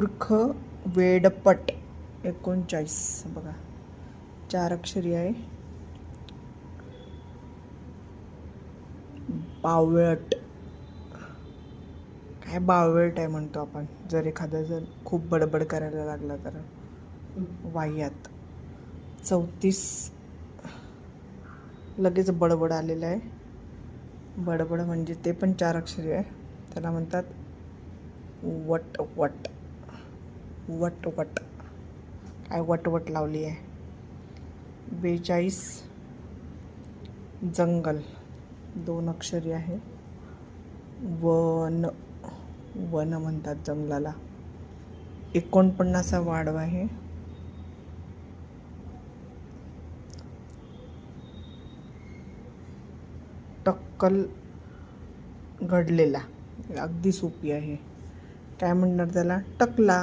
मूर्ख वेडपट. एकोणचाळीस. बघा. चार अक्षरी आहे. बावळट. काय बावळट आहे म्हणतो आपण. जर एखादा जर खूप बडबड करायला लागला तर. वाह्यात. चौतीस. लगेच बडबड आलेलं आहे. बडबड म्हणजे ते पण चार अक्षरी आहे. त्याला म्हणतात वट वट वटवट. काय वटवट लावली आहे? बेचाळीस जंगल. दोन अक्षरी आहे. वन. वन म्हणतात जंगलाला. एकोणपन्नासा वाढव आहे. टक्कल घडलेला. अगदी सोपी आहे. काय म्हणणार त्याला? टकला.